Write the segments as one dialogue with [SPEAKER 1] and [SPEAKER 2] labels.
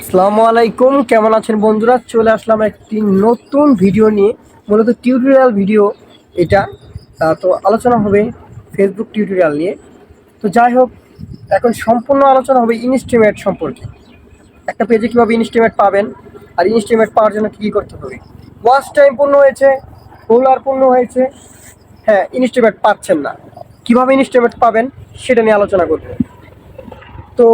[SPEAKER 1] আসসালামু আলাইকুম, কেমন আছেন বন্ধুরা? চলে আসলাম একটি নতুন ভিডিও নিয়ে। মূলত টিউটোরিয়াল ভিডিও এটা। তো আলোচনা হবে ফেসবুক টিউটোরিয়াল নিয়ে। তো যাই হোক, এখন সম্পূর্ণ আলোচনা হবে ইনস্টিমেট সম্পর্কে। একটা পেজে কীভাবে ইনস্টিমেট পাবেন আর ইনস্টিমেট পাওয়ার জন্য কী কী করতে হবে। ওয়াচ টাইম পূর্ণ হয়েছে রোলার পূর্ণ হয়েছে। হ্যাঁ ইনস্টিমেট পাচ্ছেন না। কীভাবে ইনস্টিমেট পাবেন, সেটা নিয়ে আলোচনা করব। তো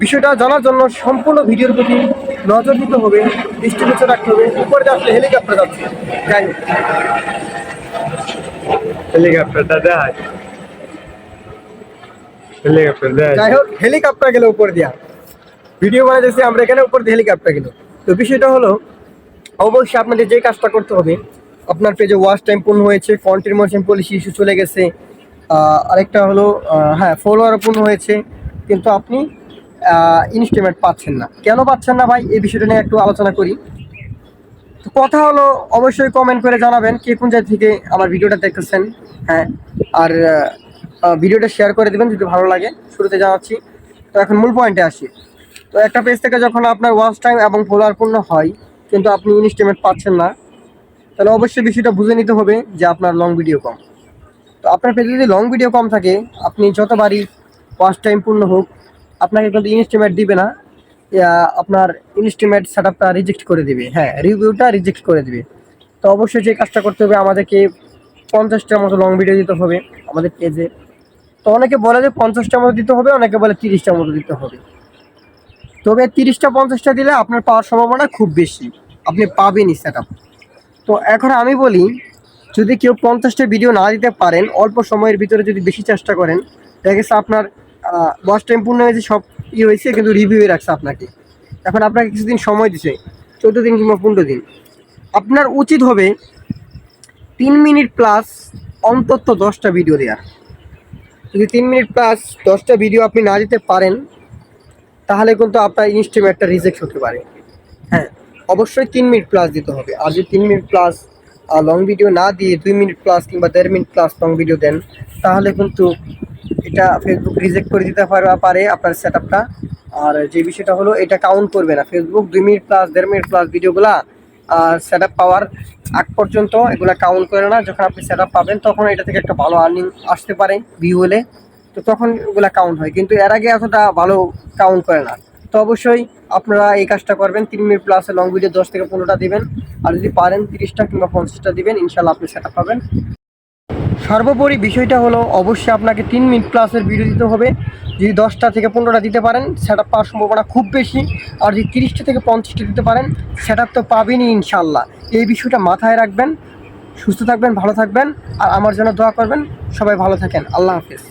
[SPEAKER 1] বিষয়টা জানার জন্য সম্পূর্ণ ভিডিওর প্রতি নজর দিতে হবে দৃষ্টি নজর রাখতে হবে উপরে যাচ্ছে হেলিকপ্টার যাচ্ছে। যাই হোক।
[SPEAKER 2] হেলিকপ্টারটা দেখায় হেলিকপ্টার
[SPEAKER 1] যাই হোক হেলিকপ্টার গেলে উপর দিয়া। ভিডিও বানাইতেছি আমরা এখানে উপর দিয়ে হেলিকপ্টার গেল। তো বিষয়টা হলো অবশ্যই আপনাদের যে কাজটা করতে হবে আপনার পেজে ওয়াচ টাইম পূর্ণ হয়েছে কন্টিনিউশন পলিসি ইস্যু চলে গেছে আরেকটা হলো হ্যাঁ ফলোয়ারও পূর্ণ হয়েছে কিন্তু আপনি ইনস্ট্রুমেন্ট পাচ্ছেন না। কেন পাচ্ছেন না ভাই? এই বিষয়টা নিয়ে একটু আলোচনা করি। তো কথা হলো, অবশ্যই কমেন্ট করে জানাবেন কে কোন জায়গা থেকে আমার ভিডিওটা দেখতেছেন। হ্যাঁ আর ভিডিওটা শেয়ার করে দেবেন যদি ভালো লাগে। শুরুতে জানাচ্ছি। তো এখন মূল পয়েন্টে আসি। তো একটা পেজ থেকে যখন আপনার ওয়াচ টাইম এবং ফলোয়ার পূর্ণ হয়, কিন্তু আপনি ইনস্ট্রুমেন্ট পাচ্ছেন না, তাহলে অবশ্যই বিষয়টা বুঝে নিতে হবে যে আপনার লং ভিডিও কম। তো আপনার পেজে যদি লং ভিডিও কম থাকে, আপনি যতবারই ওয়াচ টাইম পূর্ণ হোক আপনাকে কিন্তু ইনস্টিমেট দিবে না। আপনার ইনস্টিমেট সেট আপটা রিজেক্ট করে দিবে। হ্যাঁ রিভিউটা রিজেক্ট করে দিবে। তো অবশ্যই যে কাজটা করতে হবে, আমাদেরকে পঞ্চাশটার মতো লং ভিডিও দিতে হবে আমাদের পেজে তো অনেকে বলে যে পঞ্চাশটার মতো দিতে হবে, অনেকে বলে তিরিশটার মতো দিতে হবে। তবে তিরিশটা, পঞ্চাশটা দিলে আপনার পাওয়ার সম্ভাবনা খুব বেশি। আপনি পাবেনই সেট তো এখন আমি বলি, যদি কেউ পঞ্চাশটা ভিডিও না দিতে পারেন, অল্প সময়ের ভিতরে যদি বেশি চেষ্টা করেন, দেখা গেছে আপনার ওয়াচ টাইম পূর্ণ হয়েছে, সব ই হয়েছে, কিন্তু রিভিউয়ে রাখছে আপনাকে। এখন আপনাকে কিছুদিন সময় দিছে, চোদ্দ দিন কিংবা পনেরো দিন। আপনার উচিত হবে তিন মিনিট প্লাস অন্তত দশটা ভিডিও দেওয়া যদি তিন মিনিট প্লাস দশটা ভিডিও আপনি না দিতে পারেন, তাহলে কিন্তু আপনার ইনস্ট্রুমেন্টটা রিজেক্ট হতে পারে। হ্যাঁ অবশ্যই তিন মিনিট প্লাস দিতে হবে। আর যদি তিন মিনিট প্লাস লং ভিডিও না দিয়ে দুই মিনিট প্লাস কিংবা দেড় মিনিট প্লাস লং ভিডিও দেন, তাহলে কিন্তু এটা ফেসবুক রিজেক্ট করে দিতে পারে আপনার সেট আর যে বিষয়টা হলো, এটা কাউন্ট করবে না। ফেসবুক দুই মিনিট প্লাস দেড় মিনিট প্লাস ভিডিওগুলা সেট আপ পাওয়ার আগ পর্যন্ত এগুলা কাউন্ট করে না। যখন আপনি সেট পাবেন, তখন এটা থেকে একটা ভালো আর্নিং আসতে পারে ভিউ হলে। তো তখন ওগুলা কাউন্ট হয়। কিন্তু এর আগে এতটা ভালো কাউন্ট করে না। তো অবশ্যই আপনারা এই কাজটা করবেন। তিন মিনিট প্লাসে লং ভিডিও দশ থেকে পনেরোটা দিবেন। আর যদি পারেন তিরিশটা কিংবা পঞ্চাশটা দিবেন ইনশাল্লাহ আপনি সেটা পাবেন। সর্বোপরি বিষয়টা হলো, অবশ্যই আপনাকে তিন মিনিট প্লাসের ভিডিও দিতে হবে। যদি দশটা থেকে পনেরোটা দিতে পারেন সেট আপ পাওয়ার সম্ভাবনা খুব বেশি। আর যদি তিরিশটা থেকে পঞ্চাশটা দিতে পারেন সেট তো পাবেনই ইনশাল্লাহ এই বিষয়টা মাথায় রাখবেন, সুস্থ থাকবেন, ভালো থাকবেন। আর আমার জন্য দোয়া করবেন, সবাই ভালো থাকেন। আল্লাহ হাফেজ।